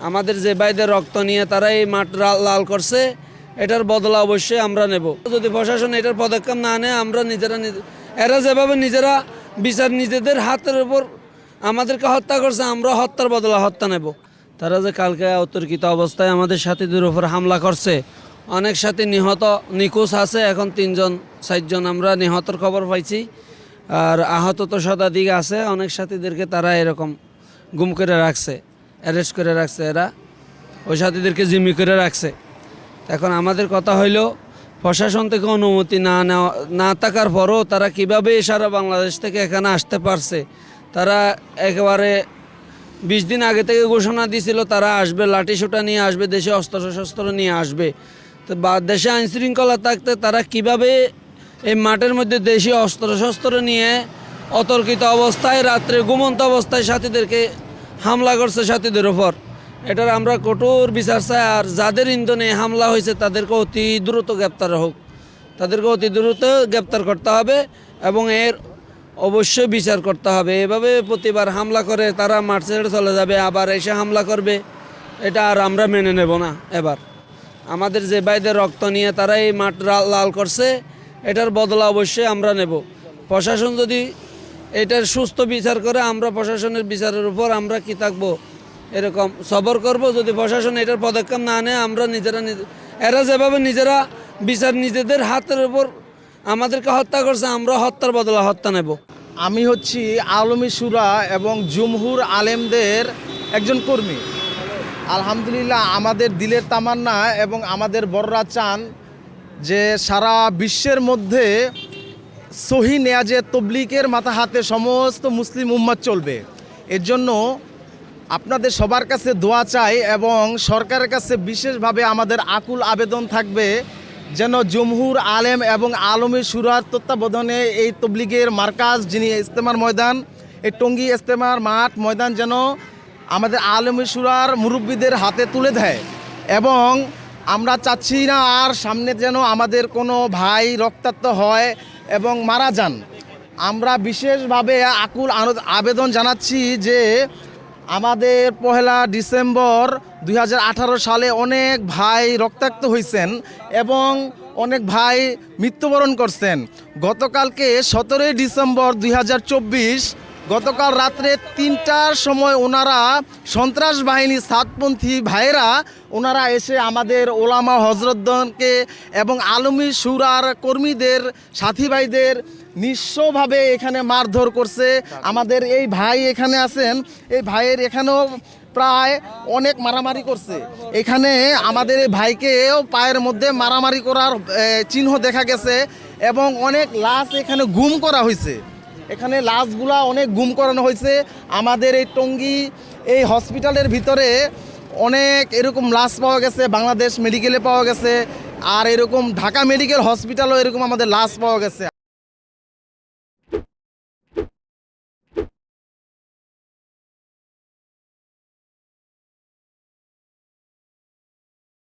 আমাদের যে ভাইদের রক্ত নিয়ে তারা এই মাঠ লাল করছে, এটার বদলা অবশ্যই আমরা নেব। যদি প্রশাসন এটার পদক্ষেপ না নেয়, আমরা নিজেরা নিজে- এরা যেভাবে নিজেরা বিচার নিজেদের হাতের উপর আমাদেরকে হত্যা করছে, আমরা হত্যার বদলা হত্যা নেব। তারা যে কালকে অতর্কিত অবস্থায় আমাদের সাথীদের উপর হামলা করছে, অনেক সাথী নিহত, নিখোঁজ আছে, এখন তিনজন, চারজন আমরা নিহতর খবর পাইছি। আর আহত তো শতাধিক আছে, অনেক সাথীদেরকে তারা এরকম গুম করে রাখছে। অ্যারেস্ট করে রাখছে এরা। ওই সাথীদেরকে জিম্মি করে রাখছে। এখন আমাদের কথা হইল, প্রশাসন থেকে অনুমতি না নেওয়া, না থাকার পরও তারা কীভাবে সারা বাংলাদেশ থেকে এখানে আসতে পারছে? তারা একেবারে বিশ দিন আগে থেকে ঘোষণা দিয়েছিল তারা আসবে লাঠি সোটা নিয়ে আসবে, দেশে অস্ত্র শস্ত্র নিয়ে আসবে। তো বা, দেশে আইন শৃঙ্খলা থাকতে তারা কীভাবে এই মাঠের মধ্যে দেশীয় অস্ত্র শস্ত্র নিয়ে অতর্কিত অবস্থায়, রাত্রে ঘুমন্ত অবস্থায় সাথীদেরকে হামলা করছে সাথীদের ওপর এটার আমরা কঠোর বিচার চাই, আর যাদের ইন্ধনে হামলা হয়েছে তাদেরকে অতি দ্রুত গ্রেপ্তার হোক। তাদেরকে অতি দ্রুত গ্রেপ্তার করতে হবে এবং এর অবশ্যই বিচার করতে হবে। এভাবে প্রতিবার হামলা করে তারা মাঠ ছেড়ে চলে যাবে, আবার এসে হামলা করবে। এটা আর আমরা মেনে নেব না এবার। আমাদের যে ভাইদের রক্ত নিয়ে তারা এই মাঠ লাল করছে, এটার বদলা অবশ্যই আমরা নেব। প্রশাসন যদি এটার সুস্থ বিচার করে আমরা প্রশাসনের বিচারের উপর আমরা কি থাকব? এরকম সবর করব? যদি প্রশাসন এটার পদক্ষেপ না নেয়, আমরা নিজেরা নিজে, এরা যেভাবে নিজেরা বিচার নিজেদের হাতের উপর আমাদেরকে হত্যা করছে, আমরা হত্যার বদলা হত্যা নেব। আমি হচ্ছি আলমী সুরা এবং জুমহুর আলেমদের একজন কর্মী। আলহামদুলিল্লাহ আমাদের দিলের তামান্না এবং আমাদের বড়রা চান যে সারা বিশ্বের মধ্যে সহি নেয়াজে তবলিকের মাথা হাতে সমস্ত মুসলিম উম্মাদ চলবে। এর জন্য আপনাদের সবার কাছে দোয়া চাই এবং সরকারের কাছে বিশেষভাবে আমাদের আকুল আবেদন থাকবে যেন জমহুর আলেম এবং আলমী সুরার তত্ত্বাবধানে এই তবলিগের মার্কাজ যিনি ইস্তেমার ময়দান, এই টঙ্গী ইস্তেমার মাঠ ময়দান যেন আমাদের আলমী সুরার মুরব্বীদের হাতে তুলে দেয় এবং আমরা চাচ্ছি না আর সামনে যেন আমাদের কোনো ভাই রক্তাক্ত হয় এবং মারা যান। আমরা বিশেষভাবে আকুল আবেদন জানাচ্ছি যে আমাদের পহেলা ডিসেম্বর দুই হাজার আঠারো সালে অনেক ভাই রক্তাক্ত হয়েছেন এবং অনেক ভাই মৃত্যুবরণ করছেন। গতকালকে সতেরোই ডিসেম্বর দুই হাজার চব্বিশ গতকাল রাত্রে তিনটার সময় ওনারা সন্ত্রাস বাহিনী সাতপন্থী ভাইয়েরা ওনারা এসে আমাদের ওলামা হজরতগণকে এবং আলমী সুরার কর্মীদের সাথী ভাইদের নিঃস্বভাবে এখানে মারধর করছে। আমাদের এই ভাই এখানে আছেন, এই ভাইয়ের এখানেও প্রায় অনেক মারামারি করছে। এখানে আমাদের এই ভাইকেও পায়ের মধ্যে মারামারি করার চিহ্ন দেখা গেছে এবং অনেক লাশ এখানে গুম করা হয়েছে। এখানে লাশগুলা অনেক গুম করানো হয়েছে। আমাদের এই টঙ্গি এই হসপিটালের ভিতরে অনেক এরকম লাশ পাওয়া গেছে, বাংলাদেশ মেডিকেলে পাওয়া গেছে, আর এরকম ঢাকা মেডিকেল হসপিটালও এরকম আমাদের লাশ পাওয়া গেছে।